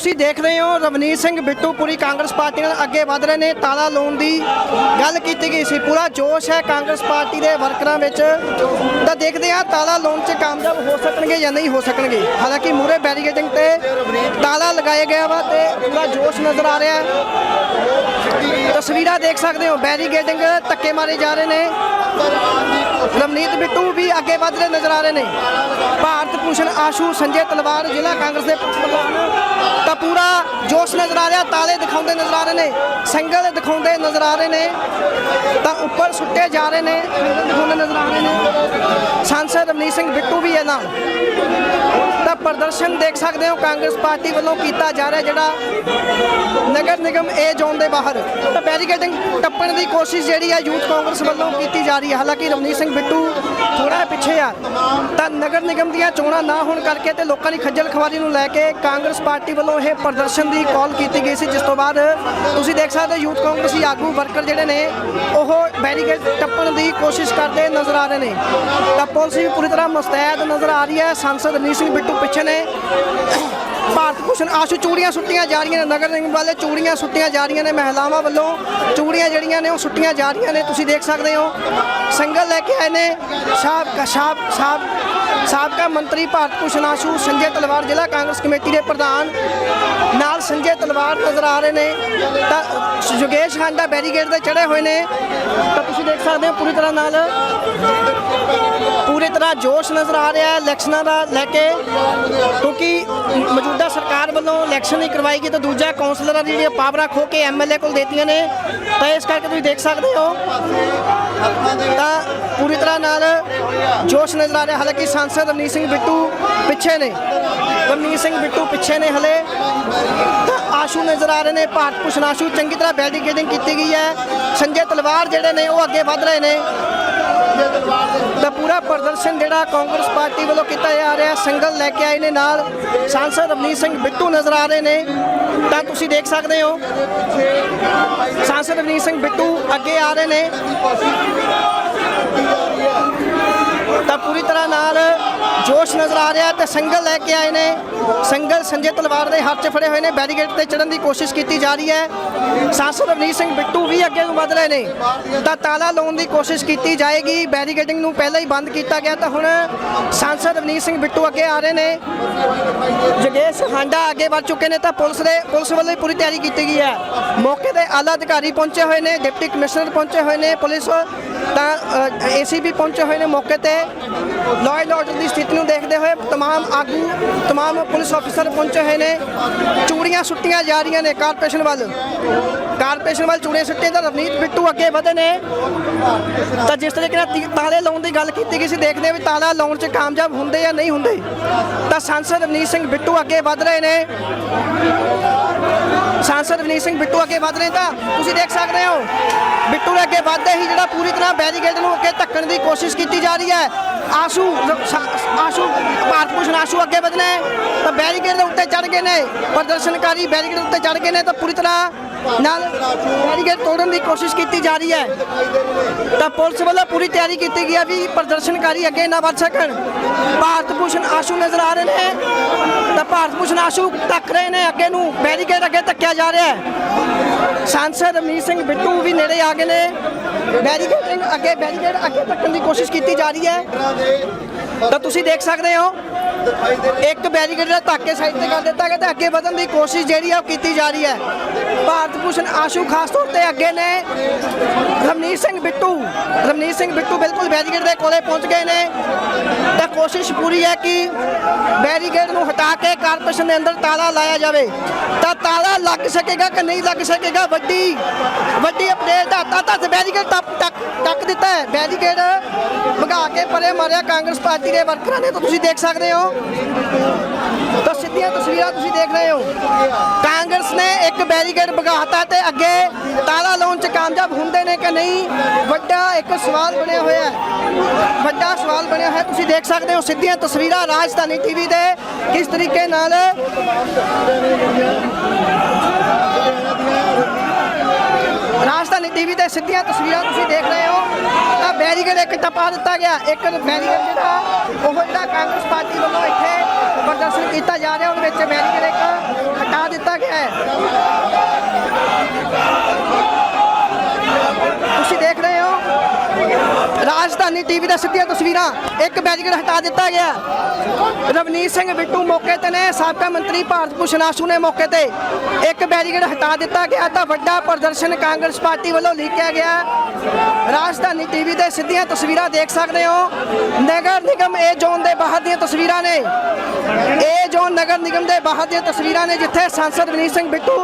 ਤੁਸੀਂ ਦੇਖ ਰਹੇ ਹੋ ਰਵਨੀਤ ਸਿੰਘ ਬਿੱਟੂ, ਪੂਰੀ ਕਾਂਗਰਸ ਪਾਰਟੀ ਨਾਲ ਅੱਗੇ ਵਧ ਰਹੇ ਨੇ। ਤਾਲਾ ਲਾਉਣ ਦੀ ਗੱਲ ਕੀਤੀ ਗਈ ਸੀ, ਪੂਰਾ ਜੋਸ਼ ਹੈ ਕਾਂਗਰਸ ਪਾਰਟੀ ਦੇ ਵਰਕਰਾਂ ਵਿੱਚ। ਤਾਂ ਦੇਖਦੇ ਹਾਂ ਤਾਲਾ ਲਾਉਣ 'ਚ ਕਾਮਯਾਬ ਹੋ ਸਕਣਗੇ ਜਾਂ ਨਹੀਂ ਹੋ ਸਕਣਗੇ। ਹਾਲਾਂਕਿ ਮੂਰੇ ਬੈਰੀਕੇਡਿੰਗ ਤੇ ਤਾਲਾ ਲਗਾਇਆ ਗਿਆ ਵਾ ਤੇ ਪੂਰਾ ਜੋਸ਼ ਨਜ਼ਰ ਆ ਰਿਹਾ ਹੈ। ਤਸਵੀਰਾਂ ਦੇਖ ਸਕਦੇ ਹੋ ਬੈਰੀਕੇਡਿੰਗ ਧੱਕੇ ਮਾਰੇ ਜਾ ਰਹੇ ਨੇ। ਰਵਨੀਤ ਬਿੱਟੂ ਵੀ ਅੱਗੇ ਵਧ ਨਜ਼ਰ ਆ ਰਹੇ ਨੇ। ਭਾਰਤ ਭੂਸ਼ਣ ਆਸ਼ੂ, ਸੰਜੇ ਤਲਵਾਰ, ਜ਼ਿਲ੍ਹਾ ਕਾਂਗਰਸ ਦੇ ਪ੍ਰਧਾਨ। ਤਾਂ ਪੂਰਾ ਜੋਸ਼ ਨਜ਼ਰ ਆ ਰਿਹਾ, ਤਾਲੇ ਦਿਖਾਉਂਦੇ ਨਜ਼ਰ ਆ ਰਹੇ ਨੇ, ਸੰਗਲ ਦਿਖਾਉਂਦੇ ਨਜ਼ਰ ਆ ਰਹੇ ਨੇ। ਤਾਂ ਉੱਪਰ ਸੁੱਟੇ ਜਾ ਰਹੇ ਨੇ ਸੰਗਲ ਦਿਖਾਉਂਦੇ ਨਜ਼ਰ ਆ ਰਹੇ ਨੇ। ਸਾਂਸਦ ਰਵਨੀਤ ਸਿੰਘ ਬਿੱਟੂ ਵੀ ਹੈ ਨਾਲ। ਤਾਂ ਪ੍ਰਦਰਸ਼ਨ ਦੇਖ ਸਕਦੇ ਹੋ, ਕਾਂਗਰਸ ਪਾਰਟੀ ਵੱਲੋਂ ਕੀਤਾ ਜਾ ਰਿਹਾ ਜਿਹੜਾ ਨਗਰ ਨਿਗਮ ਏ ਜ਼ੋਨ ਦੇ ਬਾਹਰ। ਬੈਰੀਕੇਡਿੰਗ ਟੱਪਣ ਦੀ ਕੋਸ਼ਿਸ਼ ਜਿਹੜੀ ਹੈ ਯੂਥ ਕਾਂਗਰਸ ਵੱਲੋਂ ਕੀਤੀ ਜਾ ਰਹੀ ਹੈ। ਹਾਲਾਂਕਿ ਰਵਨੀਤ ਸਿੰਘ ਬਿੱਟੂ ਥੋੜਾ ਪਿੱਛੇ ਆ। ਤਾਂ ਨਗਰ ਨਿਗਮ ਦੀਆਂ ਚੋਣਾਂ ਨਾ ਹੋਣ ਕਰਕੇ ਤੇ ਲੋਕਾਂ ਦੀ ਖੱਜਲ ਖਵਾਰੀ ਨੂੰ ਲੈ ਕੇ ਕਾਂਗਰਸ ਪਾਰਟੀ ਵੱਲੋਂ ਇਹ ਪ੍ਰਦਰਸ਼ਨ ਦੀ ਕਾਲ ਕੀਤੀ ਗਈ ਸੀ, ਜਿਸ ਤੋਂ ਬਾਅਦ ਤੁਸੀਂ ਦੇਖ ਸਕਦੇ ਹੋ, ਯੂਥ ਕਾਂਗਰਸੀ ਆਗੂ ਵਰਕਰ ਜਿਹੜੇ ਨੇ, ਉਹ ਬੈਰੀਕੇਡ ਟੱਪਣ ਦੀ ਕੋਸ਼ਿਸ਼ ਕਰਦੇ ਨਜ਼ਰ ਆ ਰਹੇ ਨੇ। ਤਾਂ ਪੁਲਿਸ ਵੀ ਪੂਰੀ ਤਰ੍ਹਾਂ ਮੁਸਤੈਦ ਨਜ਼ਰ ਆ ਰਹੀ ਹੈ। ਸੰਸਦ ਰਵਨੀਤ ਸਿੰਘ ਬਿੱਟੂ ਪਿੱਛੇ ਨੇ। ਭਾਰਤ ਭੂਸ਼ਣ ਆਸ਼ੂ ਚੂੜੀਆਂ ਸੁੱਟੀਆਂ ਜਾ ਰਹੀਆਂ ਨੇ, ਨਗਰ ਨਿਗਮ ਵਾਲੇ ਚੂੜੀਆਂ ਸੁੱਟੀਆਂ ਜਾ ਰਹੀਆਂ ਨੇ, ਮਹਿਲਾਵਾਂ ਵੱਲੋਂ ਚੂੜੀਆਂ ਜਿਹੜੀਆਂ ਨੇ ਉਹ ਸੁੱਟੀਆਂ ਜਾ ਰਹੀਆਂ ਨੇ, ਤੁਸੀਂ ਦੇਖ ਸਕਦੇ ਹੋ। ਸੰਗਲ ਲੈ ਕੇ ਆਏ ਨੇ ਸਾਬਕਾ ਸਾਬ ਸਾਬ ਸਾਬਕਾ ਮੰਤਰੀ ਭਾਰਤ ਭੂਸ਼ਣ ਆਸ਼ੂ, ਸੰਜੇ ਤਲਵਾਰ ਜ਼ਿਲ੍ਹਾ ਕਾਂਗਰਸ ਕਮੇਟੀ ਦੇ ਪ੍ਰਧਾਨ, ਨਾਲ ਸੰਜੇ ਤਲਵਾਰ ਨਜ਼ਰ ਆ ਰਹੇ ਨੇ। ਤਾਂ ਯੋਗੇਸ਼ ਖਾਨ ਦਾ ਬੈਰੀਗੇਡ ਤੇ ਚੜੇ ਹੋਏ ਨੇ। ਤਾਂ ਤੁਸੀਂ ਦੇਖ ਸਕਦੇ ਹੋ ਪੂਰੀ ਤਰ੍ਹਾਂ ਨਾਲ। ਪੂਰੀ ਤਰ੍ਹਾਂ ਜੋਸ਼ ਨਜ਼ਰ ਆ ਰਿਹਾ ਹੈ ਇਲੈਕਸ਼ਨਾਂ ਦਾ ਲੈ ਕੇ। ਕਿਉਂਕਿ ਮੌਜੂਦਾ ਸਰਕਾਰ ਵੱਲੋਂ ਇਲੈਕਸ਼ਨ ਨਹੀਂ ਕਰਵਾਈ ਗਈ, ਤਾਂ ਦੂਜਾ ਕੌਂਸਲਰਾਂ ਦੀ ਜਿਹੜੀਆਂ ਪਾਵਰਾਂ ਖੋ ਕੇ ਐਮਐਲਏ ਕੋਲ ਦੇਤੀਆਂ ਨੇ। ਤਾਂ ਇਸ ਕਰਕੇ ਤੁਸੀਂ ਦੇਖ ਸਕਦੇ ਹੋ ਤਾਂ ਪੂਰੀ ਤਰ੍ਹਾਂ ਨਾਲ ਜੋਸ਼ ਨਜ਼ਰ ਆ ਰਿਹਾ, ਹਾਲਾਂਕਿ ਸੰਸਦ ਰਵਨੀਤ ਸਿੰਘ ਬਿੱਟੂ ਪਿੱਛੇ ਨੇ। ਰਵਨੀਤ ਸਿੰਘ ਬਿੱਟੂ ਪਿੱਛੇ ਨੇ ਹਲੇ। ਤਾਂ ਆਸ਼ੂ ਨਜ਼ਰ ਆ ਰਹੇ ਨੇ, ਭਾਰਤ ਭੂਸ਼ਣ ਆਸ਼ੂ। ਚੰਗੀ ਤਰ੍ਹਾਂ ਬੈਰੀਕੇਡਿੰਗ ਕੀਤੀ ਗਈ ਹੈ। ਸੰਜੇ ਤਲਵਾਰ ਜਿਹੜੇ ਨੇ, ਉਹ ਅੱਗੇ ਵੱਧ ਰਹੇ ਨੇ। ਤਾਂ ਪੂਰਾ ਪ੍ਰਦਰਸ਼ਨ ਜਿਹੜਾ ਕਾਂਗਰਸ ਪਾਰਟੀ ਵੱਲੋਂ ਕੀਤਾ ਜਾ ਰਿਹਾ ਸੰਗਲ ਲੈ ਕੇ ਆਏ ਨੇ ਨਾਲ ਸਾਂਸਦ ਰਵਨੀਤ ਸਿੰਘ ਬਿੱਟੂ ਨਜ਼ਰ ਆ ਰਹੇ ਨੇ। ਤਾਂ ਤੁਸੀਂ ਦੇਖ ਸਕਦੇ ਹੋ, ਸਾਂਸਦ ਰਵਨੀਤ ਸਿੰਘ ਬਿੱਟੂ ਅੱਗੇ ਆ ਰਹੇ ਨੇ। ਤਾਂ ਪੂਰੀ ਤਰ੍ਹਾਂ ਨਾਲ ਜੋਸ਼ ਨਜ਼ਰ ਆ ਰਿਹਾ ਤੇ ਸੰਗਲ ਲੈ ਕੇ ਆਏ ਨੇ। ਸੰਗਲ ਸੰਜੇ ਤਲਵਾਰ ਦੇ ਹੱਥ 'ਚ ਫੜੇ ਹੋਏ ਨੇ। ਬੈਰੀਗੇਟ ਤੇ ਚੜਨ ਦੀ ਕੋਸ਼ਿਸ਼ ਕੀਤੀ ਜਾ ਰਹੀ ਹੈ। ਸਾਂਸਦ ਰਵਨੀਤ ਸਿੰਘ ਬਿੱਟੂ ਵੀ ਅੱਗੇ ਨੂੰ ਵਧ ਰਹੇ ਨੇ। ਤਾਂ ਤਾਲਾ ਲਾਉਣ ਦੀ ਕੋਸ਼ਿਸ਼ ਕੀਤੀ ਜਾਏਗੀ। ਬੈਰੀਗੇਟਿੰਗ ਨੂੰ ਪਹਿਲਾਂ ਹੀ ਬੰਦ ਕੀਤਾ ਗਿਆ ਤਾਂ ਹੁਣ ਸਾਂਸਦ ਰਵਨੀਤ ਸਿੰਘ ਬਿੱਟੂ ਅੱਗੇ ਆ ਰਹੇ ਨੇ। ਜਗੇਸ਼ ਹਾਂਡਾ ਅੱਗੇ ਵੱਧ ਚੁੱਕੇ ਨੇ ਤਾਂ ਪੁਲਿਸ ਦੇ ਪੁਲਿਸ ਵੱਲੋਂ ਹੀ ਪੂਰੀ ਤਿਆਰੀ ਕੀਤੀ ਗਈ ਹੈ। ਮੌਕੇ ਤੇ ਆਲਾ ਅਧਿਕਾਰੀ ਪਹੁੰਚੇ ਹੋਏ ਨੇ, ਡਿਪਟੀ ਕਮਿਸ਼ਨਰ ਪਹੁੰਚੇ ਹੋਏ ਨੇ। ਪੁਲਿਸ ਤਾਂ ਏਸੀਬੀ ਪਹੁੰਚੇ ਹੋਏ ਨੇ ਮੌਕੇ ਤੇ ਲਾਅ ਐਂਡ ਆਰਡਰ ਦੀ ਸਥਿਤੀ ਨੂੰ ਦੇਖਦੇ ਹੋਏ तमाम ਆਗੂ तमाम ਪੁਲਿਸ ਅਫਸਰ ਪਹੁੰਚੇ ਹੋਏ ਨੇ ਚੂੜੀਆਂ ਸੁੱਟੀਆਂ ਜਾ ਰਹੀਆਂ ਨੇ ਕਾਰਪੋਰੇਸ਼ਨ ਵੱਲ ਕਾਰਪੋਰੇਸ਼ਨ ਵੱਲ ਚੂੜੀਆਂ ਸੁੱਟੀਆਂ ਤਾਂ ਰਵਨੀਤ ਬਿੱਟੂ ਅੱਗੇ ਵਧੇ ਨੇ। ਤਾਂ ਜਿਸ ਤਰੀਕੇ ਨਾਲ ਤੀ- ਤਾਲੇ ਲਾਉਣ ਦੀ ਗੱਲ ਕੀਤੀ ਗਈ ਸੀ, ਦੇਖਦੇ ਹਾਂ ਵੀ ਤਾਲਾ ਲਾਉਣ 'ਚ ਕਾਮਯਾਬ ਹੁੰਦੇ ਜਾਂ ਨਹੀਂ ਹੁੰਦੇ। ਤਾਂ ਸੰਸਦ ਰਵਨੀਤ ਸਿੰਘ ਬਿੱਟੂ ਅੱਗੇ ਵਧ ਰਹੇ ਨੇ। ਸਾਂਸਦ ਰਵਨੀਤ ਸਿੰਘ ਬਿੱਟੂ ਅੱਗੇ ਵਧ ਰਹੇ ਤਾਂ ਤੁਸੀਂ ਦੇਖ ਸਕਦੇ ਹੋ, ਬਿੱਟੂ ਦੇ ਅੱਗੇ ਵੱਧਦੇ ਹੀ ਜਿਹੜਾ ਪੂਰੀ ਤਰ੍ਹਾਂ ਬੈਰੀਕੇਡ ਨੂੰ ਅੱਗੇ ਧੱਕਣ ਦੀ ਕੋਸ਼ਿਸ਼ ਕੀਤੀ ਜਾ ਰਹੀ ਹੈ। ਆਸ਼ੂ ਆਸ਼ੂ ਭਾਰਤ ਭੂਸ਼ਣ ਆਸ਼ੂ ਅੱਗੇ ਵਧਣਾ ਤਾਂ ਬੈਰੀਕੇਡ ਦੇ ਉੱਤੇ ਚੜ ਗਏ ਨੇ, ਪ੍ਰਦਰਸ਼ਨਕਾਰੀ ਬੈਰੀਕੇਡ ਉੱਤੇ ਚੜ ਗਏ ਨੇ ਤਾਂ ਪੂਰੀ ਤਰ੍ਹਾਂ ਨਾਲ ਬੈਰੀਕੇਡ ਤੋੜਨ ਦੀ ਕੋਸ਼ਿਸ਼ ਕੀਤੀ ਜਾ ਰਹੀ ਹੈ। ਤਾਂ ਪੁਲਿਸ ਵੱਲੋਂ ਪੂਰੀ ਤਿਆਰੀ ਕੀਤੀ ਗਈ ਹੈ ਵੀ ਪ੍ਰਦਰਸ਼ਨਕਾਰੀ ਅੱਗੇ ਨਾ ਵੱਧ ਸਕਣ। ਭਾਰਤ ਭੂਸ਼ਣ ਆਸ਼ੂ ਨਜ਼ਰ ਆ ਰਹੇ ਨੇ। ਤਾਂ ਭਾਰਤ ਭੂਸ਼ਣ ਆਸ਼ੂ ਧੱਕ ਰਹੇ ਨੇ। ਅੱਗੇ ਨੂੰ ਬੈਰੀਕੇਡ ਅੱਗੇ ਧੱਕਿਆ ਜਾ ਰਿਹਾ ਹੈ। ਸਾਂਸਦ ਰਮਨੀਤ ਸਿੰਘ ਬਿੱਟੂ ਵੀ ਨੇੜੇ ਆ ਗਏ ਨੇ। ਬੈਰੀਕੇਡਿੰਗ ਅੱਗੇ, ਬੈਰੀਕੇਡ ਅੱਗੇ ਧੱਕਣ ਦੀ ਕੋਸ਼ਿਸ਼ ਕੀਤੀ ਜਾ ਰਹੀ ਹੈ। ਤਾਂ ਤੁਸੀਂ ਦੇਖ ਸਕਦੇ ਹੋ, ਇੱਕ ਬੈਰੀਕੇਡ ਦਾ ਧੱਕੇ ਸਾਈਡ ਤੇ ਕਰ ਦਿੱਤਾ ਗਿਆ ਤੇ ਅੱਗੇ ਵਧਣ ਦੀ ਕੋਸ਼ਿਸ਼ ਜਿਹੜੀ ਆ ਉਹ ਕੀਤੀ ਜਾ ਰਹੀ ਹੈ। ਭਾਰਤ ਭੂਸ਼ਣ ਆਸ਼ੂ ਖਾਸ ਤੌਰ ਤੇ ਅੱਗੇ ਨੇ। ਰਮਨੀਤ ਸਿੰਘ ਬਿੱਟੂ, ਰਮਨੀਤ ਸਿੰਘ ਬਿੱਟੂ ਬਿਲਕੁਲ ਬੈਰੀਕੇਡ ਦੇ ਕੋਲੇ ਪਹੁੰਚ ਗਏ ਨੇ। ਤਾਂ ਕੋਸ਼ਿਸ਼ ਪੂਰੀ ਹੈ ਕਿ ਬੈਰੀਕੇਡ ਨੂੰ ਹਟਾ ਕੇ ਕਾਰਪੋਰੇਸ਼ਨ ਦੇ ਅੰਦਰ ਤਾਲਾ ਲਾਇਆ ਜਾਵੇ। ਤਾਂ ਤਾਲਾ ਲੱਗ ਸਕੇਗਾ ਕਿ ਨਹੀਂ ਲੱਗ ਸਕੇਗਾ? ਵੱਡੀ ਵੱਡੀ ਅਪਡੇਟ ਦਾ ਤਾਂ ਤਾਂ ਬੈਰੀਕੇਡ ਟੱਪ, ਟੱਕ ਟੱਕ ਦਿੱਤਾ ਹੈ। ਬੈਰੀਕੇਡ ਭਗਾ ਕੇ ਪਰੇ ਮਾਰਿਆ ਕਾਂਗਰਸ ਪਾਰਟੀ ਦੇ ਵਰਕਰਾਂ ਨੇ, ਤਾਂ ਤੁਸੀਂ ਦੇਖ ਸਕਦੇ ਹੋ। ਤਾਂ ਸਿੱਧੀਆਂ ਤਸਵੀਰਾਂ ਤੁਸੀਂ ਦੇਖ ਰਹੇ ਹੋ। ਕਾਂਗਰਸ ਨੇ ਇੱਕ ਬੈਰੀਕੇਡ ਭਗਾਤਾ ਤੇ ਅੱਗੇ ਤਾਲਾ ਲਾਉਣ ਚ ਕਾਮਯਾਬ ਹੁੰਦੇ ਨੇ ਕਿ ਨਹੀਂ, ਵੱਡਾ ਇੱਕ ਸਵਾਲ ਬਣਿਆ ਹੋਇਆ ਹੈ। ਵੱਡਾ ਸਵਾਲ ਬਣਿਆ ਹੈ। ਤੁਸੀਂ ਦੇਖ ਸਕਦੇ ਹੋ ਸਿੱਧੀਆਂ ਤਸਵੀਰਾਂ ਰਾਜਧਾਨੀ ਟੀਵੀ ਦੇ ਕਿਸ ਤਰੀਕੇ ਨਾਲ ਰਾਜਧਾਨੀ ਟੀਵੀ ਤੇ ਸਿੱਧੀਆਂ ਤਸਵੀਰਾਂ ਤੁਸੀਂ ਦੇਖ ਰਹੇ ਹੋ। ਤਾਂ ਬੈਰੀਕੇਡ ਇੱਕ ਟਪਾ ਦਿੱਤਾ ਗਿਆ। ਇੱਕ ਬੈਰੀਕੇਡ ਜਿਹੜਾ, ਉਹ ਜਿਹੜਾ ਕਾਂਗਰਸ ਪਾਰਟੀ ਵੱਲੋਂ ਇੱਥੇ ਪ੍ਰਦਰਸ਼ਨ ਕੀਤਾ ਜਾ ਰਿਹਾ, ਉਹਦੇ ਵਿੱਚ ਬੈਰੀਕੇਡ ਇੱਕ ਹਟਾ ਦਿੱਤਾ ਗਿਆ ਹੈ। ਤੁਸੀਂ ਦੇਖ ਰਹੇ ਹੋ ਰਾਜਧਾਨੀ ਟੀਵੀ ਦਾ ਸਿੱਧੀਆਂ ਤਸਵੀਰਾਂ, ਇੱਕ ਬੈਰੀਕੇਡ ਹਟਾ ਦਿੱਤਾ ਗਿਆ। ਰਵਨੀਤ ਸਿੰਘ ਬਿੱਟੂ ਮੌਕੇ ਤੇ ਨੇ, ਸਾਬਕਾ ਮੰਤਰੀ ਭਾਰਤ ਭੂਸ਼ਣ ਆਸ਼ੂ ਨੇ ਮੌਕੇ ਤੇ। ਇੱਕ ਬੈਰੀਕੇਡ ਹਟਾ ਦਿੱਤਾ ਗਿਆ ਤਾਂ ਵੱਡਾ ਪ੍ਰਦਰਸ਼ਨ ਕਾਂਗਰਸ ਪਾਰਟੀ ਵੱਲੋਂ ਲਿਖਿਆ ਗਿਆ। ਰਾਜਧਾਨੀ ਟੀਵੀ ਦੇ ਸਿੱਧੀਆਂ ਤਸਵੀਰਾਂ ਦੇਖ ਸਕਦੇ ਹੋ। ਨਗਰ ਨਿਗਮ ਇਹ ਜ਼ੋਨ ਦੇ ਬਾਹਰ ਦੀਆਂ ਤਸਵੀਰਾਂ ਨੇ। ਇਹ ਜ਼ੋਨ ਨਗਰ ਨਿਗਮ ਦੇ ਬਾਹਰ ਦੀਆਂ ਤਸਵੀਰਾਂ ਨੇ, ਜਿੱਥੇ ਸੰਸਦ ਰਵਨੀਤ ਸਿੰਘ ਬਿੱਟੂ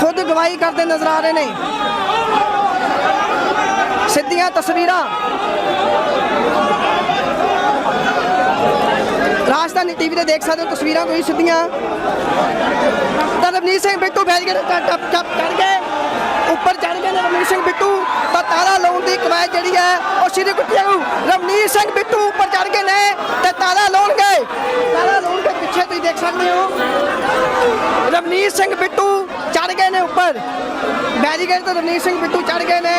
ਖੁਦ ਗਵਾਹੀ ਕਰਦੇ ਨਜ਼ਰ ਆ ਰਹੇ ਨੇ। ਸਿੱਧੀਆਂ ਤਸਵੀਰਾਂ। ਰਾਜਧਾਨੀ ਟੀਵੀ ਤੇ ਦੇਖ ਸਕਦੇ ਹੋ ਤਸਵੀਰਾਂ ਕੋਈ ਸਿੱਧੀਆਂ। ਤਾਂ ਰਵਨੀਤ ਸਿੰਘ ਬਿੱਟੂ ਬੈਰੀਕੇਡ ਟੱਪ ਟੱਪ ਚੜ ਗਏ। ਉੱਪਰ ਚੜ ਗਏ ਨੇ ਰਵਨੀਤ ਸਿੰਘ ਬਿੱਟੂ। ਤਾਂ ਤਾਲਾ ਲਾਉਣ ਦੀ ਕਵਾਇਦ ਜਿਹੜੀ ਹੈ ਉਹ ਸ਼੍ਰੀ ਕੁੱਟਿਆ ਨੂੰ ਰਵਨੀਤ ਸਿੰਘ ਬਿੱਟੂ ਉੱਪਰ ਚੜ ਗਏ ਨੇ ਤੇ ਤਾਲਾ ਲਾਉਣਗੇ। ਤਾਲਾ ਲਾਉਣਗੇ ਪਿੱਛੇ ਤੁਸੀਂ ਦੇਖ ਸਕਦੇ ਹੋ। ਰਵਨੀਤ ਸਿੰਘ ਬਿੱਟੂ ਚੜ ਗਏ ਨੇ ਉੱਪਰ। ਬੈਰੀਕੇਡ ਤੇ ਰਵਨੀਤ ਸਿੰਘ ਬਿੱਟੂ ਚੜ ਗਏ ਨੇ।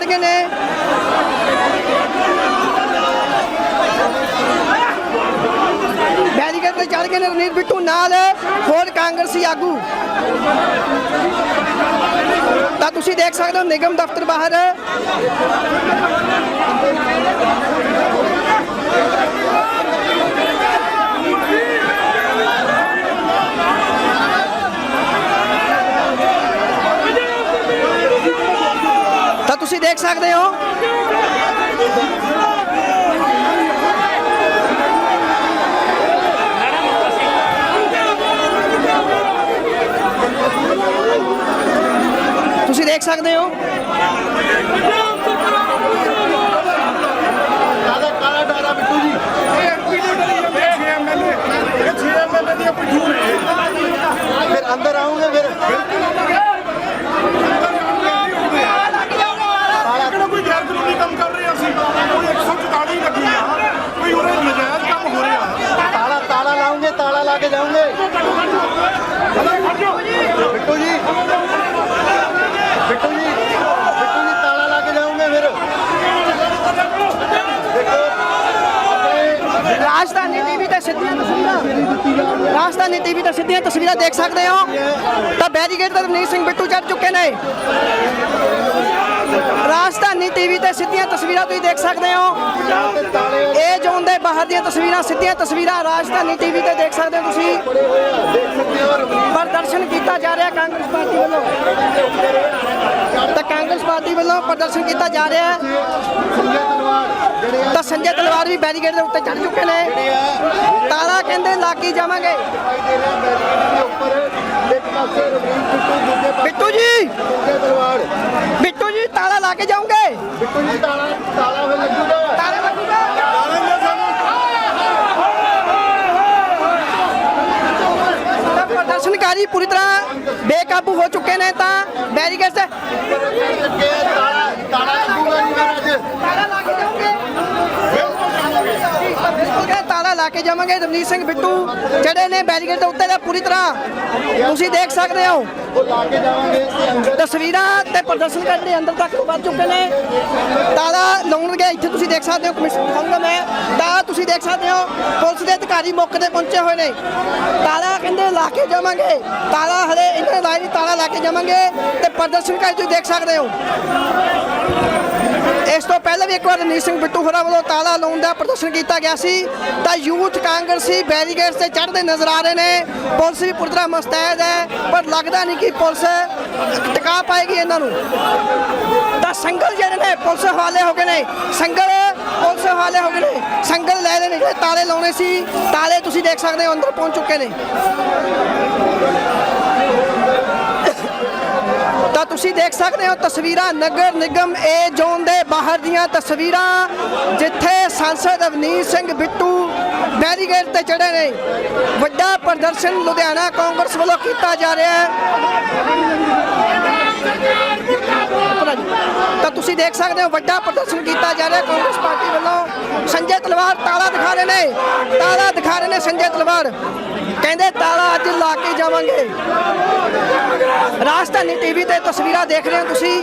ਚੜ ਗਏ ਨੇ। ਬੈਰੀਕੇਡ ਤੇ ਚੜ ਗਏ ਨੇ ਰਵਨੀਤ ਬਿੱਟੂ, ਨਾਲ ਹੋਰ ਕਾਂਗਰਸੀ ਆਗੂ। ਤਾਂ ਤੁਸੀਂ ਦੇਖ ਸਕਦੇ ਹੋ ਨਿਗਮ ਦਫ਼ਤਰ ਬਾਹਰ। ਤਾਂ ਤੁਸੀਂ ਦੇਖ ਸਕਦੇ ਹੋ। ਤੁਸੀਂ ਦੇਖ ਸਕਦੇ ਹੋ। ਕਾਲਾ ਕਾਲਾ ਫਿਰ ਅੰਦਰ ਆਉਂਗੇ ਫਿਰ ਕਿਹੜਾ ਕੋਈ ਗੈਰ ਕਾਨੂੰਨੀ ਕੰਮ ਕਰ ਰਹੇ ਅਸੀਂ ਕੋਈ 144 ਲੱਗੀ ਆ ਕੋਈ ਉਰੇ ਨਜਾਇਜ਼ ਕੰਮ ਹੋ ਰਿਹਾ ਤਾਲਾ ਤਾਲਾ ਲਾਉਂਗੇ ਲਾ ਕੇ ਜਾਉਂਗੇ ਬਿੱਟੂ ਜੀ। ਬਿੱਟੂ ਜੀ ਬਿੱਟੂ ਜੀ ਤਾਲਾ ਲਾ ਕੇ ਜਾਉਂਗੇ ਫਿਰ। ਦੇਖੋ, ਆਪਣੇ ਰਾਜਧਾਨੀ ਟੀਵੀ ਤੇ ਸਿੱਧੀਆਂ ਤਸਵੀਰਾਂ। ਰਾਜਧਾਨੀ ਟੀਵੀ ਤੇ ਸਿੱਧੀਆਂ ਤਸਵੀਰਾਂ ਦੇਖ ਸਕਦੇ ਹੋ। ਤਾਂ ਬੈਰੀਕੇਡ ਤੇ ਰਵਨੀਤ ਸਿੰਘ ਬਿੱਟੂ ਚੜ ਚੁੱਕੇ ਨੇ। ਰਾਜਧਾਨੀ ਟੀਵੀ ਤੇ ਸਿੱਧੀਆਂ ਤਸਵੀਰਾਂ ਤੁਸੀਂ ਦੇਖ ਸਕਦੇ ਹੋ। ਇਹ ਜ਼ੋਨ ਦੇ ਬਾਹਰ ਦੀਆਂ ਤਸਵੀਰਾਂ, ਸਿੱਧੀਆਂ ਤਸਵੀਰਾਂ ਰਾਜਧਾਨੀ ਟੀਵੀ ਤੇ ਦੇਖ ਸਕਦੇ ਹੋ ਤੁਸੀਂ। ਪ੍ਰਦਰਸ਼ਨ ਕੀਤਾ ਜਾ ਰਿਹਾ ਕਾਂਗਰਸ ਪਾਰਟੀ ਵੱਲੋਂ। ਤਾਂ ਕਾਂਗਰਸ ਪਾਰਟੀ ਵੱਲੋਂ ਪ੍ਰਦਰਸ਼ਨ ਕੀਤਾ ਜਾ ਰਿਹਾ ਹੈ। ਤਾਂ ਸੰਜੇ ਤਲਵਾਰ ਵੀ ਬੈਰੀਕੇਡ ਦੇ ਉੱਤੇ ਚੜ ਚੁੱਕੇ ਨੇ। ਤਾਰਾ ਕਹਿੰਦੇ ਲਾਗੀ ਜਾਵਾਂਗੇ। ਦਿਖਾਈ ਦੇ ਰਿਹਾ ਬੈਰੀਕੇਡ ਦੇ ਉੱਪਰ ਇੱਕ ਪਾਸੇ ਰਵਨੀਤ ਬਿੱਟੂ ਦੂਜੇ ਪਾਸੇ ਬਿੱਟੂ ਜੀ ਸੰਜੇ ਤਲਵਾਰ ਬਿੱਟੂ ਜੀ ਤਾਲਾ ਲਾ ਕੇ ਜਾਓਗੇ ਬਿੱਟੂ ਜੀ ਤਾਲਾ ਤਾਲਾ ਲਾ ਕੇ ਜਾਵਾਂਗੇ ਰਵਨੀਤ ਸਿੰਘ ਬਿੱਟੂ, ਜਿਹੜੇ ਨੇ ਬੈਰੀਕੇਡ ਦੇ ਉੱਤੇ ਦਾ ਪੂਰੀ ਤਰ੍ਹਾਂ। ਤੁਸੀਂ ਦੇਖ ਸਕਦੇ ਹੋ। ਉਹ ਲਾ ਕੇ ਜਾਵਾਂਗੇ ਤਸਵੀਰਾਂ ਤੇ ਪ੍ਰਦਰਸ਼ਨਕਾਰੀ ਅੰਦਰ ਤੱਕ ਵੱਧ ਚੁੱਕੇ ਨੇ। ਤਾਲਾ ਲਾਉਣਗੇ, ਇੱਥੇ ਤੁਸੀਂ ਦੇਖ ਸਕਦੇ ਹੋ, ਕਮਿਸ਼ਨ ਦਿਖਾਊਂਗਾ ਮੈਂ ਤਾਂ ਤੁਸੀਂ ਦੇਖ ਸਕਦੇ ਹੋ, ਪੁਲਿਸ ਦੇ ਅਧਿਕਾਰੀ ਮੌਕੇ ਤੇ ਪਹੁੰਚੇ ਹੋਏ ਨੇ। ਤਾਲਾ ਕਹਿੰਦੇ ਲਾ ਕੇ ਜਾਵਾਂਗੇ। ਤਾਲਾ ਹਲੇ ਇਹਨਾਂ ਨੇ ਤਾਲਾ ਲਾ ਕੇ ਜਾਵਾਂਗੇ ਤੇ ਪ੍ਰਦਰਸ਼ਨਕਾਰੀ ਤੁਸੀਂ ਦੇਖ ਸਕਦੇ ਹੋ। ਇਸ ਤੋਂ ਪਹਿਲਾਂ ਵੀ ਇੱਕ ਵਾਰ ਰਣਜੀਤ ਸਿੰਘ ਬਿੱਟੂ ਹੋਰਾਂ ਵੱਲੋਂ ਤਾਲਾ ਲਾਉਣ ਦਾ ਪ੍ਰਦਰਸ਼ਨ ਕੀਤਾ ਗਿਆ ਸੀ, ਤਾਂ ਯੂਥ ਕਾਂਗਰਸੀ ਬੈਰੀਕੇਡਸ ਤੇ ਚੜ੍ਹਦੇ ਨਜ਼ਰ ਆ ਰਹੇ ਨੇ। ਪੁਲਿਸ ਵੀ ਪੂਰੀ ਤਰ੍ਹਾਂ ਮੁਸਤੈਦ ਹੈ, ਪਰ ਲੱਗਦਾ ਨਹੀਂ ਕਿ ਪੁਲਿਸ ਟਿਕਾ ਪਾਏਗੀ ਇਹਨਾਂ ਨੂੰ। ਤਾਂ ਸੰਗਲ ਜਿਹੜੇ ਨੇ, ਪੁਲਿਸ ਹਵਾਲੇ ਹੋ ਗਏ ਨੇ। ਸੰਗਲ, ਪੁਲਿਸ ਹਵਾਲੇ ਹੋ ਗਏ ਨੇ। ਸੰਗਲ ਲੈ ਰਹੇ ਨੇ, ਜਿਹੜੇ ਤਾਲੇ ਲਾਉਣੇ ਸੀ। ਤਾਲੇ ਤੁਸੀਂ ਦੇਖ ਸਕਦੇ ਹੋ, ਅੰਦਰ ਪਹੁੰਚ ਚੁੱਕੇ ਨੇ। ਤਾਂ ਤੁਸੀਂ ਦੇਖ ਸਕਦੇ ਹੋ ਤਸਵੀਰਾਂ ਨਗਰ ਨਿਗਮ ਏ ਜ਼ੋਨ ਦੇ ਬਾਹਰ ਦੀਆਂ ਤਸਵੀਰਾਂ, ਜਿੱਥੇ ਸੰਸਦ ਅਵਨੀਤ ਸਿੰਘ ਬਿੱਟੂ ਬੈਰੀਕੇਡ ਤੇ ਚੜੇ ਨੇ। ਵੱਡਾ ਪ੍ਰਦਰਸ਼ਨ ਲੁਧਿਆਣਾ ਕਾਂਗਰਸ ਵੱਲੋਂ ਕੀਤਾ ਜਾ ਰਿਹਾ ਹੈ। ਤਾਂ ਤੁਸੀਂ ਦੇਖ ਸਕਦੇ ਹੋ ਵੱਡਾ ਪ੍ਰਦਰਸ਼ਨ ਕੀਤਾ ਜਾ ਰਿਹਾ ਕਾਂਗਰਸ ਪਾਰਟੀ ਵੱਲੋਂ। ਸੰਜੇ ਤਲਵਾਰ ਤਾਲਾ ਦਿਖਾ ਰਹੇ ਨੇ। ਤਾਲਾ ਦਿਖਾ ਰਹੇ ਨੇ ਸੰਜੇ ਤਲਵਾਰ। ਕਹਿੰਦੇ ਤਾਲਾ ਅੱਜ ਲਾ ਕੇ ਜਾਵਾਂਗੇ। ਰਾਜਧਾਨੀ ਟੀਵੀ ਤੇ ਤਸਵੀਰਾਂ ਦੇਖ ਰਹੇ ਹੋ ਤੁਸੀਂ।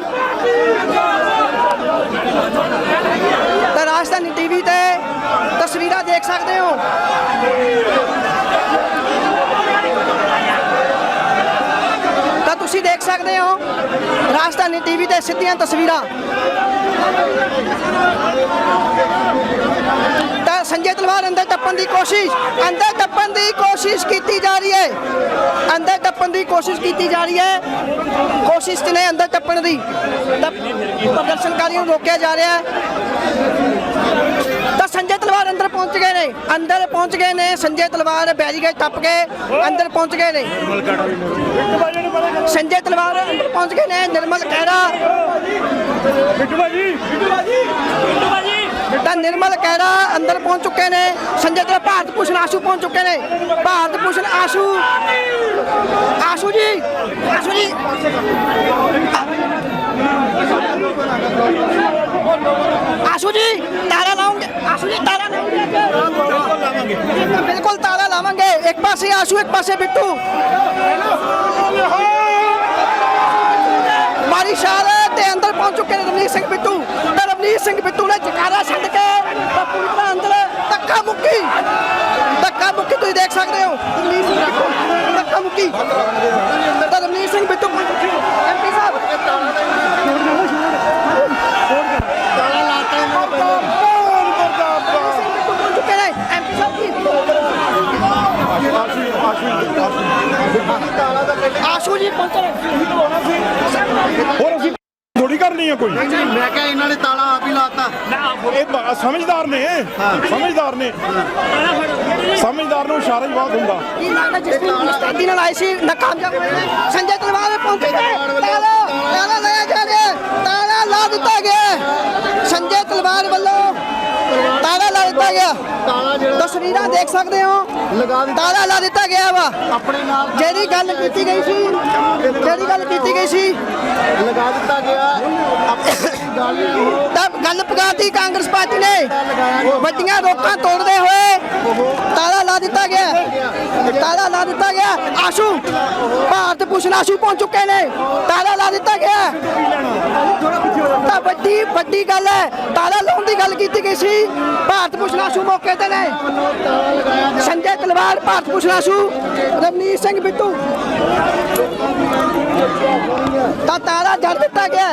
ਤਾਂ ਰਾਜਧਾਨੀ ਟੀਵੀ ਤੇ ਤਸਵੀਰਾਂ ਦੇਖ ਸਕਦੇ ਹੋ। ਤਾਂ ਤੁਸੀਂ ਦੇਖ ਸਕਦੇ ਹੋ, ਰਾਜਧਾਨੀ ਟੀਵੀ ਤੇ ਸਿੱਧੀਆਂ ਤਸਵੀਰਾਂ। ਤਾਂ ਸੰਜੇ ਤਲਵਾਰ ਅੰਦਰ ਟੱਪਣ ਦੀ ਕੋਸ਼ਿਸ਼, ਅੰਦਰ ਟੱਪਣ ਦੀ ਕੋਸ਼ਿਸ਼ ਕੀਤੀ ਜਾ ਰਹੀ ਹੈ। ਅੰਦਰ ਟੱਪਣ ਦੀ ਕੋਸ਼ਿਸ਼ ਕੀਤੀ ਜਾ ਰਹੀ ਹੈ। ਕੋਸ਼ਿਸ਼ ਤੇ ਨੇ ਅੰਦਰ ਟੱਪਣ ਦੀ। ਪ੍ਰਦਰਸ਼ਨਕਾਰੀਆਂ ਨੂੰ ਰੋਕਿਆ ਜਾ ਰਿਹਾ ਹੈ। ਤਾਂ ਸੰਜੇ ਤਲਵਾਰ ਅੰਦਰ ਪਹੁੰਚ ਗਏ ਨੇ। ਅੰਦਰ ਪਹੁੰਚ ਗਏ ਨੇ। ਸੰਜੇ ਤਲਵਾਰ ਬੈਰੀਕੇਡ ਟੱਪ ਕੇ ਅੰਦਰ ਪਹੁੰਚ ਗਏ ਨੇ। ਸੰਜੇ ਤਲਵਾਰ ਅੰਦਰ ਪਹੁੰਚ ਗਏ ਨੇ। ਨਿਰਮਲ ਖਹਿਰਾ। ਤਾਂ ਨਿਰਮਲ ਖਹਿਰਾ ਅੰਦਰ ਪਹੁੰਚ ਚੁੱਕੇ ਨੇ, ਸੰਜੇ ਤਲਵਾਰ ਭਾਰਤ ਭੂਸ਼ਣ ਆਸ਼ੂ ਪਹੁੰਚ ਚੁੱਕੇ ਨੇ। ਭਾਰਤ ਭੂਸ਼ਣ ਆਸ਼ੂ ਆਸ਼ੂ ਜੀ ਆਸ਼ੂ ਜੀ। ਆਸ਼ੂ ਜੀ ਤਾਰਾ ਲਾਉਂਗੇ, ਆਸ਼ੂ ਜੀ ਤਾਰਾ ਲਾਉਂਗੇ। ਬਿਲਕੁਲ ਤਾਰਾ ਲਾਵਾਂਗੇ। ਇੱਕ ਪਾਸੇ ਆਸ਼ੂ, ਇੱਕ ਪਾਸੇ ਬਿੱਟੂ। ਮਾਰੀ ਸ਼ਾਲ ਤੇ ਅੰਦਰ ਪਹੁੰਚ ਚੁੱਕੇ ਨੇ ਰਵਨੀਤ ਸਿੰਘ ਬਿੱਟੂ। ਤੇ ਰਵਨੀਤ ਸਿੰਘ ਬਿੱਟੂ ਨੇ ਜਕਾਰਾ ਛੱਡ ਕੇ ਤਾਂ ਅੰਦਰ ਧੱਕਾ ਮੁੱਕੀ। ਧੱਕਾ ਮੁੱਕੀ, ਤੁਸੀਂ ਦੇਖ ਸਕਦੇ ਹੋ। ਰਵਨੀਤ ਸਿੰਘ ਬਿੱਟੂ, ਧੱਕਾ ਮੁੱਕੀ। ਤਾਂ ਰਵਨੀਤ ਸਿੰਘ ਬਿੱਟੂ ਪਹੁੰਚ ਚੁੱਕੇ ਐਮਪੀ ਸਾਹਿਬ ਰਵਨੀਤ ਸਿੰਘ ਬਿੱਟੂ ਪਹੁੰਚ ਚੁੱਕੇ ਨੇ ਐਮਪੀ ਸਾਹਿਬ ਜੀ ਆਸ਼ੂ ਜੀ ਪਹੁੰਚ ਰਹੇ ਹੋਰ ਅਸੀਂ ਥੋੜੀ ਕਰਨੀ ਹੈ ਕੋਈ? ਮੈਂ ਕਿਹਾ ਇਹਨਾਂ ਨੇ ਤਾਲਾ ਆਪ ਹੀ ਲਾਤਾ। ਇਹ ਬ- ਸਮਝਦਾਰ ਨੇ। ਸਮਝਦਾਰ ਨੇ। ਸਮਝਦਾਰ ਨੂੰ ਇਸ਼ਾਰਾ ਹੀ ਬਹੁਤ ਹੁੰਦਾ। ਕੀ ਲੱਗਦਾ ਜਿਸ ਦਿਨ ਮੁਸਤੈਦੀ ਨਾਲ ਆਏ ਸੀ? ਨਾਕਾਮਯਾਬ ਹੋਏ ਨੇ ਸੰਜੇ ਤਲਵਾਰ ਪਹੁੰਚ ਗਏ ਤਾਲਾ ਤਾਲਾ ਲਾਇਆ ਜਾ ਰਿਹਾ। ਤਾਲਾ ਲਾ ਦਿੱਤਾ ਗਿਆ। ਹੈ। ਸੰਜੇ ਤਲਵਾਰ ਵੱਲੋਂ ਤਾਲਾ ਲਾ ਦਿੱਤਾ ਗਿਆ। ਤਾਲਾ ਜਿਹੜਾ ਤਸਵੀਰਾਂ ਦੇਖ ਸਕਦੇ ਹੋ। ਤਾਲਾ ਲਾ ਦਿੱਤਾ ਗਿਆ ਵਾ। ਆਪਣੇ ਨਾਲ ਜਿਹੜੀ ਗੱਲ ਕੀਤੀ ਗਈ ਸੀ ਜਿਹੜੀ ਗੱਲ ਕੀਤੀ ਗਈ ਸੀ। ਲਗਾ ਦਿੱਤਾ ਗਿਆ। ਆਪਣੀ ਗੱਲ ਉਹ। ਤਾਂ ਗੱਲ ਪਗਾਤੀ ਕਾਂਗਰਸ ਪਾਰਟੀ ਨੇ। ਵੱਡੀਆਂ ਰੋਕਾਂ ਤੋੜਦੇ ਹੋਏ ਤਾਲਾ ਲਾ ਦਿੱਤਾ ਗਿਆ। ਤਾਲਾ ਲਾ ਦਿੱਤਾ ਗਿਆ। ਆਸ਼ੂ, ਭਾਰਤ ਭੂਸ਼ਣ ਆਸ਼ੂ ਪਹੁੰਚ ਚੁੱਕੇ ਨੇ। ਤਾਲਾ ਲਾ ਦਿੱਤਾ ਗਿਆ। ਤਾਂ ਵੱਡੀ ਵੱਡੀ ਗੱਲ ਹੈ, ਤਾਲਾ ਲਾਉਣ ਦੀ ਗੱਲ ਕੀਤੀ ਗਈ ਸੀ। ਭਾਰਤ ਭੂਸ਼ਣ ਆਸ਼ੂ ਮੌਕੇ ਤੇ ਨੇ। ਸੰਜੇ ਤਲਵਾਰ, ਭਾਰਤ ਭੂਸ਼ਣ ਆਸ਼ੂ, ਰਵਨੀਤ ਸਿੰਘ ਬਿੱਟੂ। ਤਾਂ ਤਾਲਾ ਜੜ ਦਿੱਤਾ ਗਿਆ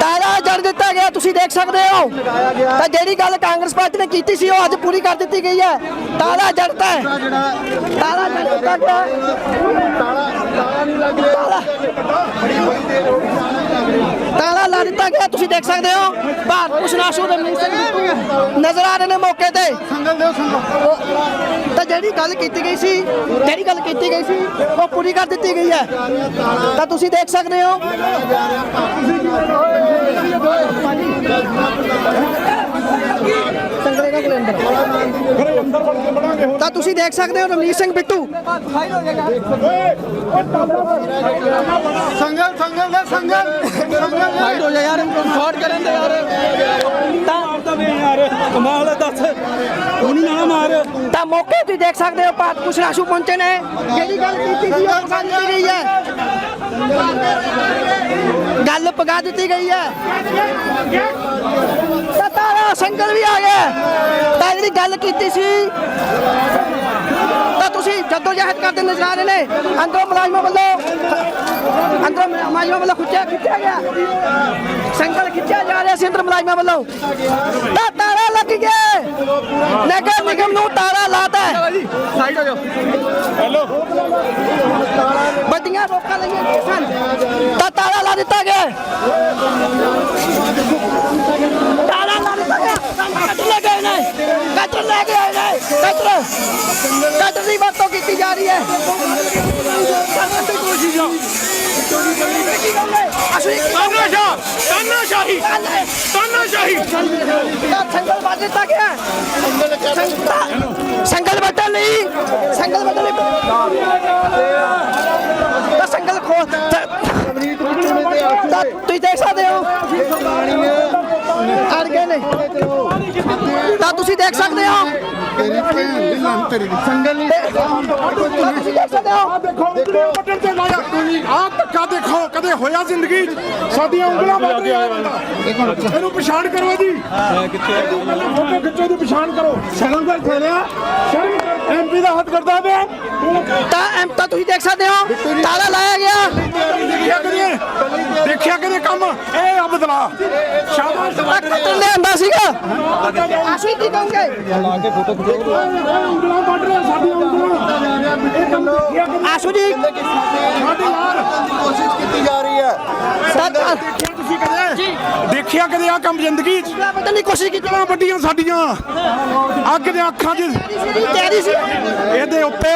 ਤਾਲਾ ਜੜ ਦਿੱਤਾ ਗਿਆ ਤੁਸੀਂ ਦੇਖ ਸਕਦੇ ਹੋ। ਤਾਂ ਜਿਹੜੀ ਗੱਲ ਕਾਂਗਰਸ ਪਾਰਟੀ ਨੇ ਕੀਤੀ ਸੀ ਉਹ ਅੱਜ ਪੂਰੀ ਕਰ ਦਿੱਤੀ ਗਈ ਹੈ। ਤਾਲਾ ਜੜਤਾ ਹੈ। ਤਾਲਾ ਜੜ ਦਿੱਤਾ ਗਿਆ। ਤਾਲਾ ਤਾਲਾ ਨਹੀਂ ਲੱਗ ਰਿਹਾ। ਬੜੀ ਬੜੀ ਗਈ ਤਾਲਾ ਨਹੀਂ ਲੱਗ ਰਿਹਾ ਤਾਲਾ ਲਾ ਦਿੱਤਾ ਗਿਆ। ਤੁਸੀਂ ਦੇਖ ਸਕਦੇ ਹੋ ਭਾਰਤ ਭੂਸ਼ਣ ਆਸ਼ੂ ਸਿੰਘ ਬਿੱਟੂ ਨਜ਼ਰ ਆ ਰਹੇ ਨੇ ਮੌਕੇ ਤੇ। ਸੰਗਲ ਦਿਓ ਸੰਗਲ। ਤਾਂ ਜਿਹੜੀ ਗੱਲ ਕੀਤੀ ਗਈ ਸੀ ਜਿਹੜੀ ਗੱਲ ਕੀਤੀ ਗਈ ਸੀ ਉਹ ਪੂਰੀ ਕਰ ਦਿੱਤੀ ਗਈ ਹੈ। ਤਾਂ ਤੁਸੀਂ ਦੇਖ ਸਕਦੇ ਹੋ। ਸੰਗਲੇ ਦਾ ਕੈਲੰਡਰ। ਫਿਰ ਅੰਦਰ ਵੜ ਕੇ ਬੜਾਂਗੇ ਹੋਰ ਤਾਂ ਤੁਸੀਂ ਦੇਖ ਸਕਦੇ ਹੋ ਰਮਨੀਤ ਸਿੰਘ ਬਿੱਟੂ। ਸੰਗਲ ਸੰਗਲ ਦੇ ਸੰਗਲ। ਸੰਗਲ ਹੋ ਜਾ ਯਾਰ ਸ਼ਾਰਟ ਕਰਨ ਦੇ ਯਾਰ। ਤਾਂ ਤਾਂ ਵੇ ਯਾਰ ਕਮਾਲ ਹੈ ਦੱਸ। ਹੁਣੀ ਨਾ ਮਾਰ। ਤਾਂ ਮੌਕੇ ਤੁਸੀਂ ਦੇਖ ਸਕਦੇ ਹੋ ਭਾਰਤ ਭੂਸ਼ਣ ਆਸ਼ੂ ਪਹੁੰਚੇ ਨੇ। ਜਿਹੜੀ ਗੱਲ ਕੀਤੀ ਸੀ? ਉਹ ਦਿੱਤੀ ਗਈ ਹੈ। ਗੱਲ ਪਕਾ ਦਿੱਤੀ ਗਈ ਹੈ। ਤਾਂ ਤਾਰਾ ਸੰਗਲ ਵੀ ਆ ਗਿਆ ਤਾਂ ਜਿਹੜੀ ਗੱਲ ਕੀਤੀ ਸੀ, ਤਾਂ ਤੁਸੀਂ ਜਦੋਂ ਜਹਿਦ ਕਰਦੇ ਨਜ਼ਰ ਆ ਰਹੇ ਨੇ। ਅੰਦਰੋਂ ਮੁਲਾਜ਼ਮਾਂ ਵੱਲੋਂ, ਅੰਦਰੋਂ ਮੁਲਾਜ਼ਮਾਂ ਵੱਲੋਂ ਖਿੱਚਿਆ ਖਿੱਚਿਆ ਗਿਆ। ਸੰਗਲ ਖਿੱਚਿਆ ਜਾ ਰਿਹਾ ਸੀ ਅੰਦਰ ਮੁਲਾਜ਼ਮਾਂ ਵੱਲੋਂ। ਤਾਂ ਤਾਰਾ ਲੱਗ ਗਿਆ। ਨਗਰ ਨਿਗਮ ਨੂੰ ਤਾਰਾ ਲਾਤਾ ਸਾਈਡ ਹੋ ਜਾਓ। ਹੈਲੋ ਵੱਡੀਆਂ ਰੋਕਾਂ ਲਈਆਂ ਸਨ। ਤਾਂ ਤਾਲਾ ਲਾ ਦਿੱਤਾ ਗਿਆ ਤਾਲਾ ਲਾ ਦਿੱਤਾ ਗਿਆ। ਕੱਟ ਲੈ ਗਏ ਨੇ। ਕੱਟ ਲੈ ਗਏ ਨੇ। ਕੱਟ ਕੱਟ ਦੀ ਵਰਤੋਂ ਕੀਤੀ ਜਾ ਰਹੀ ਹੈ। ਅਸਲੀ ਤਾਨਾਸ਼ਾਹ, ਤਾਨਾਸ਼ਾਹੀ। ਤਾਨਾਸ਼ਾਹੀ ਸੰਗਲ ਵੱਢ ਦਿੱਤਾ ਗਿਆ ਸੰਗਲ ਸੰਗਲ ਵੱਢਣ ਲਈ ਸੰਗਲ ਵੱਢਣ ਲਈ ਤਾਂ ਸੰਗਲ ਖੋ ਤੁਸੀਂ ਦੇਖ ਸਕਦੇ ਹੋ। ਅੜ ਗਏ ਨੇ। ਤਾਂ ਤੁਸੀਂ ਦੇਖ ਸਕਦੇ ਹੋ। ਤੇਰੀ ਭੈਣ ਦੀ ਲੰਨ ਤੇਰੀ ਦੀ। ਸੰਗਲ ਨਹੀਂ ਤਾਂ ਤੁਸੀਂ ਦੇਖ ਸਕਦੇ ਹੋ। ਦੇਖੋ ਉਂਗਲੀਆਂ ਵੱਢਣ ਤੇ ਲਾਇਆ ਆਹ ਧੱਕਾ ਦੇਖੋ ਕਦੇ ਹੋਇਆ ਜ਼ਿੰਦਗੀ 'ਚ? ਸਾਡੀਆਂ ਉਂਗਲਾਂ ਵੱਢ ਰਿਹਾ ਬੰਦਾ। ਇਹਨੂੰ ਪਛਾਣ ਕਰੋ ਇਹਦੀ। ਕਿੱਥੇ ਫੋਟੋ ਖਿੱਚੋ ਦੀ ਪਛਾਣ ਕਰੋ। ਸ਼ਰਮ ਕਰ ਖੋਲਿਆ ਸ਼ਰਮ ਕਰ ਐਮਪੀ ਦਾ ਹੱਥ ਕਰਦਾ ਪਿਆ। ਤਾਂ ਐਮ ਤਾਂ ਤੁਸੀਂ ਦੇਖ ਸਕਦੇ ਹੋ ਤਾਲਾ ਲਾਇਆ ਗਿਆ। ਦੇਖਿਆ ਕਦੇ ਦੇਖਿਆ ਕਦੇ ਕੰਮ। ਇਹ ਆ ਬਦਲਾ ਸ਼ਾਬਾਸ਼। ਆ ਕਤਲ ਲਿਆਂਦਾ ਸੀਗਾ ਅਸੀਂ ਕੀ ਕਹੋਗੇ ਉਂਗਲਾਂ ਵੱਢ ਰਿਹਾ ਸਾਡੀਆਂ ਉਂਗਲਾਂ ਇਹ ਕੰਮ ਦੇਖਿਆ ਕਦੇ ਆਸ਼ੂ ਜੀ ਸਾਡੇ ਯਾਰ ਕੋਸ਼ਿਸ਼ ਕੀਤੀ ਜਾ ਰਹੀ ਹੈ ਤਾਂ ਤਾਂ- ਦੇਖਿਆ ਤੁਸੀਂ ਕਦੇ ਦੇਖਿਆ ਕਦੇ ਆ ਕੰਮ ਜ਼ਿੰਦਗੀ 'ਚ ਪਤਾ ਨਹੀਂ ਕੋਸ਼ਿਸ਼ ਕੀਤੀ ਕਿਹਨਾਂ ਵੱਡੀਆਂ ਸਾਡੀਆਂ ਅੱਗ ਦੇ ਅੱਖਾਂ 'ਚ ਸੀ ਤਿਆਰੀ ਸੀ ਇਹਦੇ ਉੱਤੇ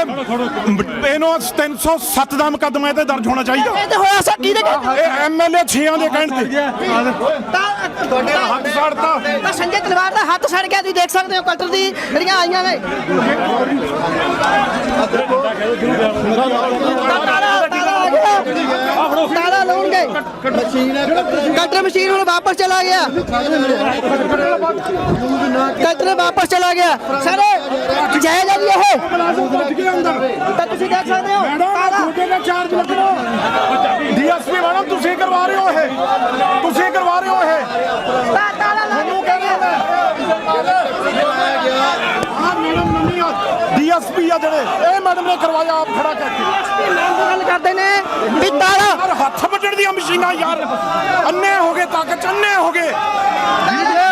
ਇਹਨੂੰ 307 ਦਾ ਮੁਕੱਦਮਾ ਇਹਦੇ ਦਰਜ ਹੋਣਾ ਚਾਹੀਦਾ ਇਹ ਤੇ ਹੋਇਆ ਸਾ ਕੀ ਦੇ ਇਹ ਐਮਐਲਏ 6ਾਂ ਦੇ ਕਹਿਣ ਤੇ ਤਾਂ ਤੁਹਾਡੇ ਹੱਥ ਸੜਤਾ। ਤਾਂ ਸੰਜੇ ਤਲਵਾਰ ਦਾ ਹੱਥ ਸੜ ਗਿਆ ਤੁਸੀਂ ਦੇਖ ਸਕਦੇ ਹੋ ਕਤਲ ਦੀ ਜਿਹੜੀਆਂ ਆਈਆਂ ਨੇ। ਤਾਲਾ ਲਾਉਣਗੇ। ਕਟਰ ਮਸ਼ੀਨ ਹੁਣ ਵਾਪਸ ਚਲਾ ਗਿਆ। ਕਟਰ ਵਾਪਸ ਚਲਾ ਗਿਆ। ਸਰ ਜਾਇਜ਼ ਹੈ ਜੀ ਇਹ ਮੁਲਾਜ਼ਮ ਭੱਜ ਗਏ ਅੰਦਰ ਤਾਂ ਤੁਸੀਂ ਦੇਖ ਸਕਦੇ ਹੋ ਮੈਡਮ ਤੁਹਾਡੇ ਦਾ ਚਾਰਜ ਲੱਗਣਾ। ਡੀਐਸਪੀ ਮੈਡਮ ਤੁਸੀਂ ਕਰਵਾ ਰਹੇ ਹੋ ਇਹ। ਤੁਸੀਂ ਕਰਵਾ ਰਹੇ ਹੋ ਇਹ। ਤਾਂ ਤਾਲਾ ਲਾ ਤੁਹਾਨੂੰ ਕਹਿੰਦੇ ਆ ਮੈਡਮ ਨੰਨੀ ਆ ਡੀਐਸਪੀ ਆ ਜਿਹੜੇ। ਇਹ ਮੈਡਮ ਨੇ ਕਰਵਾਇਆ ਆਪ ਖੜਾ ਕਰਕੇ। ਗੱਲ ਕਰਦੇ ਨੇ ਵੀ ਤਾਲਾ ਹੱਥ ਵੱਢਣ ਦੀਆਂ ਮਸ਼ੀਨਾਂ ਯਾਰ। ਅੰਨੇ ਹੋ ਗਏ ਤਾਕਤ ਅੰਨੇ ਹੋ ਗਏ। ਗਿਆ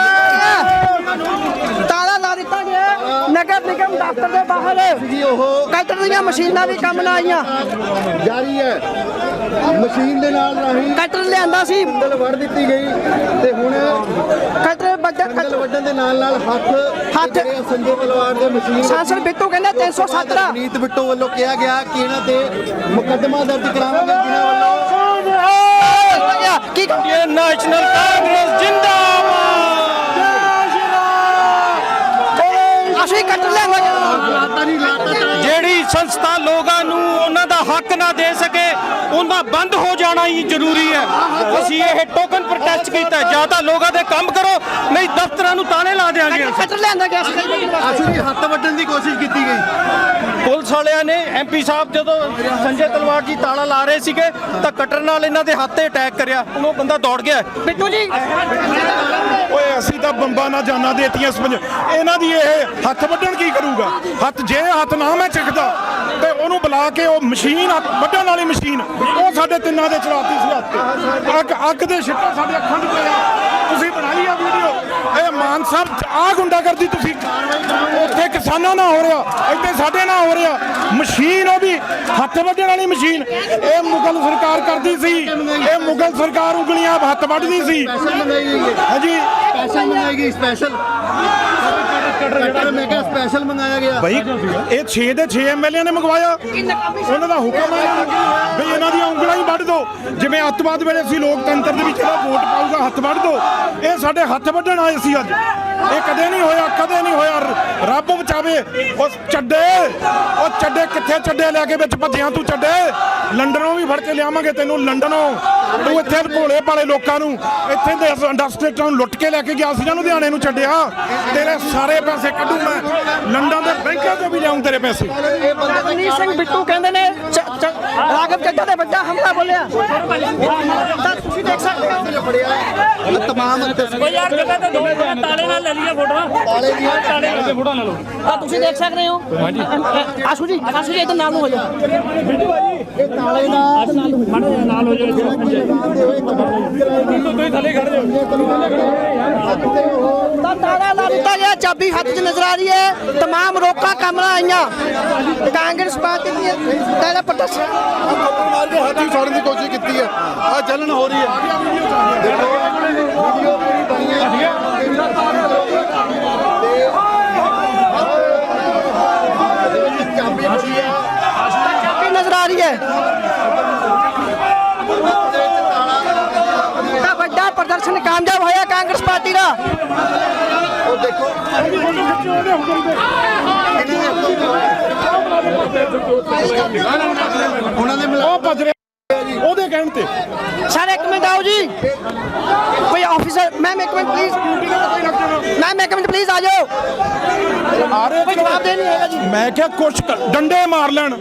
ਨਗਰ ਨਿਗਮ ਦਫ਼ਤਰ ਦੇ ਬਾਹਰ ਜੀ ਉਹ ਕਟਰ ਦੀਆਂ ਮਸ਼ੀਨਾਂ ਵੀ ਕੰਮ ਨਾ ਆਈਆਂ ਜਾਰੀ ਹੈ ਮਸ਼ੀਨ ਦੇ ਨਾਲ ਰਾਹੀਂ ਕਟਰ ਲਿਆਂਦਾ ਸੀ ਉਂਗਲ ਵੜ ਦਿੱਤੀ ਗਈ ਤੇ ਹੁਣ ਕਟਰ ਵੱਡਾ ਉਂਗਲ ਵੱਢਣ ਦੇ ਨਾਲ ਨਾਲ ਹੱਥ ਹੱਥ। ਸੰਜੇ ਤਲਵਾਰ ਦੇ ਮਸ਼ੀਨ ਸਾਂਸਰ ਬਿੱਟੂ ਕਹਿੰਦਾ 307 ਦਾ ਨੀਤ ਬਿੱਟੂ ਵੱਲੋਂ ਕਿਹਾ ਗਿਆ ਕਿ ਇਹਨਾਂ ਤੇ ਮੁਕੱਦਮਾ ਦਰਜ ਕਰਾਵਾਂਗੇ ਜਿਨ੍ਹਾਂ ਵੱਲੋਂ ਕੀ ਇਹ ਨੈਸ਼ਨਲ ਕਾਂਗਰਸ ਜਿੰਦਾਬਾਦ ਅਸੀਂ ਨਹੀਂ ਲਾਤਾ ਜਿਹੜੀ ਸੰਸਥਾ ਲੋਕਾਂ ਨੂੰ ਉਹਨਾਂ ਦਾ ਹੱਕ ਨਾ ਦੇ ਸਕੇ ਉਹਦਾ ਬੰਦ ਹੋ ਜਾਣਾ ਹੀ ਜ਼ਰੂਰੀ ਹੈ। ਅਸੀਂ ਇਹ ਟੋਕਨ ਪ੍ਰੋਟੈਸਟ ਕੀਤਾ। ਜਾਂ ਤਾਂ ਲੋਕਾਂ ਦੇ ਕੰਮ ਕਰੋ ਨਹੀਂ ਦਫ਼ਤਰਾਂ ਨੂੰ ਤਾਲੇ ਲਾ ਦੇਾਂਗੇ ਕਟਰ ਲਿਆਂਦਾ ਗਿਆ ਸੀ। ਆਸ਼ੂ ਜੀ ਹੱਥ ਵੱਢਣ ਦੀ ਕੋਸ਼ਿਸ਼ ਕੀਤੀ ਗਈ। ਪੁਲਿਸ ਵਾਲਿਆਂ ਨੇ ਐਮਪੀ ਸਾਹਿਬ ਜਦੋਂ ਸੰਜੇ ਤਲਵਾਰ ਜੀ ਤਾਲਾ ਲਾ ਰਹੇ ਸੀਗੇ ਤਾਂ ਕਟਰ ਨਾਲ ਇਹਨਾਂ ਦੇ ਹੱਥ ਤੇ ਅਟੈਕ ਕਰਿਆ। ਉਹ ਬੰਦਾ ਦੌੜ ਗਿਆ। ਬਿੱਟੂ ਜੀ। ਓਏ, ਅਸੀਂ ਤਾਂ ਬੰਬਾਂ ਨਾਲ ਜਾਨਾਂ ਦੇਤੀਆਂ ਇਸ ਇਹਨਾਂ ਦੀ ਇਹ ਹੱਥ ਵੱਢਣ ਕੀ ਕਰੂਗਾ? ਹੱਥ ਜੇ ਹੱਥ ਨਾ ਮੈਂ ਚੱਕਦਾ ਤੇ ਉਹਨੂੰ ਬੁਲਾ ਕੇ ਉਹ ਮਸ਼ੀਨ ਹੱਥ ਵੱਢਣ ਵਾਲੀ ਮਸ਼ੀਨ, ਉਹ ਸਾਡੇ ਤਿੰਨਾਂ ਦੇ ਚਲਾਤੀ ਸੀ ਹੱਥ ਅੱਗ ਅੱਗ ਦੇ ਛਿੱਟੇ ਸਾਡੇ ਅੱਖਾਂ 'ਚ ਪਿਆ ਤੁਸੀਂ ਬਣਾਈ ਆ ਵੀਡੀਓ? ਇਹ ਮਾਨ ਸਾਹਿਬ ਆ ਗੁੰਡਾਗਰਦੀ ਤੁਸੀਂ ਉੱਥੇ ਕਿਸਾਨਾਂ ਨਾਲ ਹੋ ਰਿਹਾ ਇੱਥੇ ਸਾਡੇ ਨਾਲ ਹੋ ਰਿਹਾ ਮਸ਼ੀਨ ਉਹ ਵੀ ਹੱਥ ਵੱਢਣ ਵਾਲੀ ਮਸ਼ੀਨ ਇਹ ਮੁਗਲ ਸਰਕਾਰ ਕਰਦੀ ਸੀ ਇਹ ਮੁਗਲ ਸਰਕਾਰ ਉਂਗਲੀਆਂ ਹੱਥ ਵੱਢਦੀ ਸੀ ਹਾਂਜੀ ਸਪੈਸ਼ਲ ਮੰਗਾਈ ਗਈ ਸਪੈਸ਼ਲ ਕਟਰ ਮੈਂ ਕਿਹਾ ਸਪੈਸ਼ਲ ਮੰਗਾਇਆ ਗਿਆ। ਭਾਈ ਇਹ 6 ਦੇ 6 ਐਮਐਲਏ ਨੇ ਮੰਗਵਾਇਆ। ਉਹਨਾਂ ਦਾ ਹੁਕਮ ਹੈ ਵੀ ਇਹਨਾਂ ਦੀਆਂ ਉਂਗਲਾਂ ਹੀ ਵੱਢ ਦਿਓ। ਜਿਵੇਂ ਅੱਤਵਾਦ ਵੇਲੇ ਅਸੀਂ ਲੋਕਤੰਤਰ ਦੇ ਵਿੱਚ ਜਿਹੜਾ ਵੋਟ ਪਾਊਗਾ, ਹੱਥ ਵੱਢ ਦਿਓ। ਇਹ ਸਾਡੇ ਹੱਥ ਵੱਢਣ ਆਏ ਸੀ ਅੱਜ। ਇਹ ਕਦੇ ਨਹੀਂ ਹੋਇਆ ਕਦੇ ਨਹੀਂ ਹੋਇਆ। ਰੱਬ ਬਚਾਵੇ। ਉਹ ਚੱਡੇ ਉਹ ਚੱਡੇ ਕਿੱਥੇ ਚੱਡੇ? ਲੈ ਕੇ ਵਿੱਚ ਭੱਜਿਆ ਤੂੰ ਚੱਡੇ। ਲੰਡਨੋਂ ਵੀ ਫੜ ਕੇ ਲਿਆਵਾਂਗੇ ਤੈਨੂੰ ਲੰਡਨੋਂ। ਤੂੰ ਇੱਥੇ ਭੋਲੇ ਭਾਲੇ ਲੋਕਾਂ ਨੂੰ ਇੱਥੇ ਦੇ ਇੰਡਸਟਰੀਆਂ ਨੂੰ ਲੁੱਟ ਕੇ ਲੈ ਕੇ ਗਿਆ ਸੀ ਨਾ ਲੁਧਿਆਣੇ ਨੂੰ ਛੱਡਿਆ। ਤੇਰੇ ਸਾਰੇ ਪੈਸੇ ਕੱਢੂ ਮੈਂ। ਲੰਡਨ ਦੇ ਬੈਂਕਾਂ ਤੋਂ ਵੀ ਲਿਆਉਂ ਤੇਰੇ ਪੈਸੇ। ਰਣਜੀਤ ਸਿੰਘ ਬਿੱਟੂ ਕਹਿੰਦੇ ਨੇ ਚ- ਚ- ਰਾਘਵ ਚੱਡਾ ਦੇ ਵੱਡਾ ਹਮਲਾ ਬੋਲਿਆ ਤਾਂ ਤੁਸੀਂ ਦੇਖ ਸਕਦੇ ਹੋ ਤਮਾਮ ਓ ਯਾਰ ਕਿਤੇ ਤੇ ਦੋ ਮਿੰਟ ਤਾਲੇ ਨਾਲ ਲੈ ਲਈਏ ਫੋਟੋਆਂ ਤਾਲੇ ਦੀਆਂ ਤਾਲੇ ਨਾਲ ਫੋਟੋ ਲੈ ਲਓ ਤਾਂ ਤੁਸੀਂ ਦੇਖ ਸਕਦੇ ਹੋ ਆਸ਼ੂ ਜੀ ਆਸ਼ੂ ਜੀ ਇਧਰ ਨਾਲ ਨੂੰ ਹੋ ਜਾ ਤਾਲੇ ਦਾ ਨਾਲ ਹੋ ਜਾਓ ਤੁਸੀਂ ਥੱਲੇ ਖੜ ਜਾਓ ਤਾਂ ਤਾਲਾ ਲਾ ਦਿੱਤਾ ਗਿਆ ਚਾਬੀ ਹੱਥ 'ਚ ਨਜ਼ਰ ਆ ਰਹੀ ਹੈ तमाम ਰੋਕਾਂ ਕੰਮ ਨਾਲ ਆਈਆਂ ਕਾਂਗਰਸ ਪਾਰਟੀ ਦੀ ਤਾਲਾ ਪ੍ਰਦਰਸ਼ਨ ਮਾਰ ਕੇ ਹੱਥੀ ਛੋੜਨ ਦੀ ਕੋਸ਼ਿਸ਼ ਕੀਤੀ ਹੈ। ਆ ਜਲਨ ਹੋ ਰਹੀ ਹੈ। ਦੇਖੋ ਵੀਡੀਓ ਪੂਰੀ ਬਣੀ ਹੈ ਤੇ ਚਾਬੀ ਬਚੀ ਹੈ ਚਾਬੀ ਨਜ਼ਰ ਆ ਰਹੀ ਹੈ ਤਾਂ ਵੱਡਾ ਪ੍ਰਦਰਸ਼ਨ ਕਾਮਯਾਬ ਹੋਇਆ ਕਾਂਗਰਸ ਪਾਰਟੀ ਦਾ। ਉਹ ਦੇਖੋ। ਉਹਨਾਂ ਦੇ ਉਹ ਭੱਜ ਰਿਹਾ ਉਹਦੇ ਕਹਿਣ ਤੇ। ਸਰ ਇੱਕ ਮਿੰਟ ਆਓ ਜੀ। ਕੋਈ ਆਫੀਸਰ ਮੈਮ ਇੱਕ ਮਿੰਟ ਪਲੀਜ਼ ਮੈਮ ਇੱਕ ਮਿੰਟ ਪਲੀਜ਼ ਆ ਜਾਓ। ਕੋਈ ਜਵਾਬ ਦੇ ਨਹੀਂ ਹੈਗਾ ਜੀ। ਮੈਂ ਕਿਹਾ ਕੁਛ ਕ- ਡੰਡੇ ਮਾਰ ਲੈਣ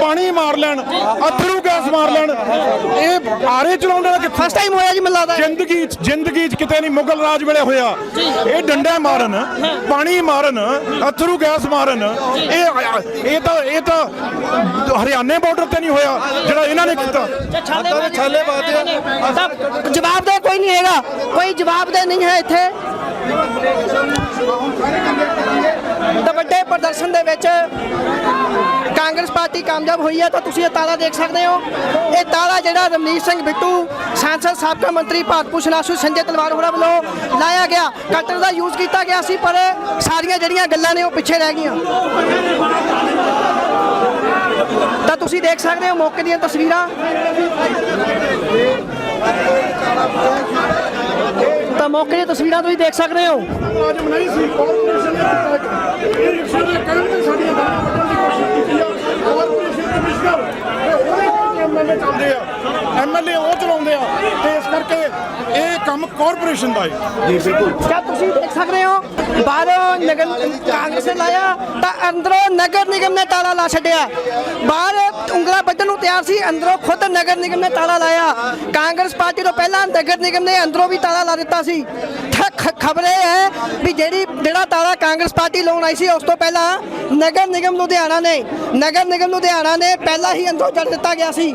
ਪਾਣੀ ਮਾਰ ਲੈਣ ਅਥਰੂ ਗੈਸ ਮਾਰ ਲੈਣ। ਇਹ ਆਰੇ ਚਲਾਉਣ ਵਾਲਾ ਕਿੱਥੇ? ਫਸਟ ਟਾਈਮ ਹੋਇਆ ਜੀ ਮੈਨੂੰ ਲੱਗਦਾ। ਹੈ। ਜ਼ਿੰਦਗੀ ਚ ਜ਼ਿੰਦਗੀ ਚ ਕਿਤੇ ਨਹੀਂ ਮੁਗਲ ਰਾਜ ਵੇਲੇ ਹੋਇਆ ਇਹ ਡੰਡੇ ਮਾਰਨ ਪਾਣੀ ਮਾਰਨ ਅਥਰੂ ਗੈਸ ਮਾਰਨ। ਇਹ ਇਹ ਤਾਂ ਇਹ ਤਾਂ ਹਰਿਆਣੇ ਬਾਰਡਰ ਤੇ ਨਹੀਂ ਹੋਇਆ ਜਿਹੜਾ ਇਹਨਾਂ ਨੇ ਕੀਤਾ। ਛਾਲੇ ਤਾਂ ਜਵਾਬ ਦੇ ਕੋਈ ਨਹੀਂ ਹੈਗਾ। ਕੋਈ ਜਵਾਬ ਦੇ ਨਹੀਂ ਹੈ ਇੱਥੇ। ਤਾਂ ਵੱਡੇ ਪ੍ਰਦਰਸ਼ਨ ਦੇ ਵਿੱਚ ਕਾਂਗਰਸ ਪਾਰਟੀ ਕਾਮਯਾਬ ਹੋਈ ਹੈ ਤਾਂ ਤੁਸੀਂ ਇਹ ਤਾਲਾ ਦੇਖ ਸਕਦੇ ਹੋ। ਇਹ ਤਾਲਾ ਜਿਹੜਾ ਰਮਨੀਤ ਸਿੰਘ ਬਿੱਟੂ, ਸਾਂਸਦ, ਸਾਬਕਾ ਮੰਤਰੀ ਭਾਰਤ ਭੂਸ਼ਣ ਆਸ਼ੂ, ਸੰਜੇ ਤਲਵਾਰ ਹੋਰਾਂ ਵੱਲੋਂ ਲਾਇਆ ਗਿਆ। ਕਟਰ ਦਾ ਯੂਜ਼ ਕੀਤਾ ਗਿਆ ਸੀ, ਪਰ ਸਾਰੀਆਂ ਜਿਹੜੀਆਂ ਗੱਲਾਂ ਨੇ ਉਹ ਪਿੱਛੇ ਰਹਿ ਗਈਆਂ। ਤਾਂ ਤੁਸੀਂ ਦੇਖ ਸਕਦੇ ਹੋ ਮੌਕੇ ਦੀਆਂ ਤਸਵੀਰਾਂ। ਮੌਕੇ ਦੀਆਂ ਤਸਵੀਰਾਂ ਤੁਸੀਂ ਦੇਖ ਸਕਦੇ ਹੋ। ਮੁਲਾਜ਼ਮ ਨਹੀਂ ਸੀ ਕਾਰਪੋਰੇਸ਼ਨ ਨੇ ਇਹ ਰਿਕਸ਼ਾ ਦੇ ਕਰਨ ਤੇ ਸਾਡੀਆਂ ਗਾਲਾਂ ਕੱਢਣ ਦੀ ਕੋਸ਼ਿਸ਼ ਕੀਤੀ ਆ। ਕਾਰਪੋਰੇਸ਼ਨ ਕਮਿਸ਼ਨਰ ਐਮਐਲਏ ਚੱਲਦੇ ਆ। ਐਮਐਲਏ ਉਹ ਚਲਾਉਂਦੇ ਆ। ਤੇ ਇਸ ਕਰਕੇ ਇਹ ਕੰਮ ਕਾਰਪੋਰੇਸ਼ਨ ਦਾ ਹੈ ਕਿਆ ਤੁਸੀਂ ਦੇਖ ਸਕਦੇ ਹੋ? ਬਾਹਰੋਂ ਨਗਰ ਕਾਂਗਰਸ ਨੇ ਲਾਇਆ ਤਾਂ ਅੰਦਰੋਂ ਨਗਰ ਨਿਗਮ ਨੇ ਤਾਲਾ ਲਾ ਛੱਡਿਆ। ਬਾਹਰ ਉਂਗਲਾ ਵੱਢਣ ਨੂੰ ਤਿਆਰ ਸੀ ਅੰਦਰੋਂ ਖੁਦ ਨਗਰ ਨਿਗਮ ਨੇ ਤਾਲਾ ਲਾਇਆ। ਕਾਂਗਰਸ ਪਾਰਟੀ ਤੋਂ ਪਹਿਲਾਂ ਨਗਰ ਨਿਗਮ ਨੇ ਅੰਦਰੋਂ ਵੀ ਤਾਲਾ ਲਾ ਦਿੱਤਾ ਸੀ। ਖਬਰ ਇਹ ਹੈ ਵੀ ਜਿਹੜੀ ਜਿਹੜਾ ਤਾਲਾ ਕਾਂਗਰਸ ਪਾਰਟੀ ਲਾਉਣ ਆਈ ਸੀ ਉਸ ਤੋਂ ਪਹਿਲਾਂ ਨਗਰ ਨਿਗਮ ਲੁਧਿਆਣਾ ਨੇ ਨਗਰ ਨਿਗਮ ਲੁਧਿਆਣਾ ਨੇ ਪਹਿਲਾਂ ਹੀ ਅੰਦਰੋਂ ਜੜ ਦਿੱਤਾ ਗਿਆ ਸੀ।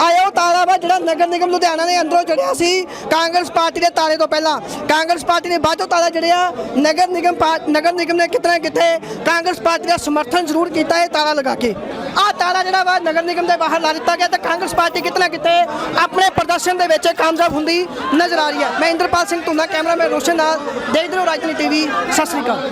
ਆਇਓ ਤਾਲਾ ਵਾ ਜਿਹੜਾ ਨਗਰ ਨਿਗਮ ਲੁਧਿਆਣਾ ਦੇ ਅੰਦਰੋਂ ਜੜਿਆ ਸੀ। ਕਾਂਗਰਸ ਪਾਰਟੀ ਦੇ ਤਾਲੇ ਤੋਂ ਪਹਿਲਾਂ। ਕਾਂਗਰਸ ਪਾਰਟੀ ਨੇ ਬਾਅਦ ਚੋਂ ਤਾਲਾ ਜੜਿਆ। ਨਗਰ ਨਿਗਮ ਪਾ- ਨਗਰ ਨਿਗਮ ਨੇ ਕਿਤਨਾ ਕਿਤੇ ਕਾਂਗਰਸ ਪਾਰਟੀ ਦਾ ਸਮਰਥਨ ਜ਼ਰੂਰ ਕੀਤਾ ਹੈ ਤਾਲਾ ਲਗਾ ਕੇ। ਆਹ ਤਾਲਾ ਜਿਹੜਾ ਵਾ ਨਗਰ ਨਿਗਮ ਦੇ ਬਾਹਰ ਲਾ ਦਿੱਤਾ ਗਿਆ ਤੇ ਕਾਂਗਰਸ ਪਾਰਟੀ ਕਿਤਨਾ ਕਿਤੇ ਆਪਣੇ ਪ੍ਰਦਰਸ਼ਨ ਦੇ ਵਿੱਚ ਕਾਮਯਾਬ ਹੁੰਦੀ ਨਜ਼ਰ ਆ ਰਹੀ ਹੈ। ਮੈਂ ਇੰਦਰਪਾਲ ਸਿੰਘ ਧੁੰਦਾ, ਕੈਮਰਾਮੈਨ ਰੋਸ਼ਨ ਨਾਲ ਦੇਖਦੇ ਰਹੋ ਰਾਜਨੀ ਟੀਵੀ, ਸਤਿ ਸ੍ਰੀ ਅਕਾਲ।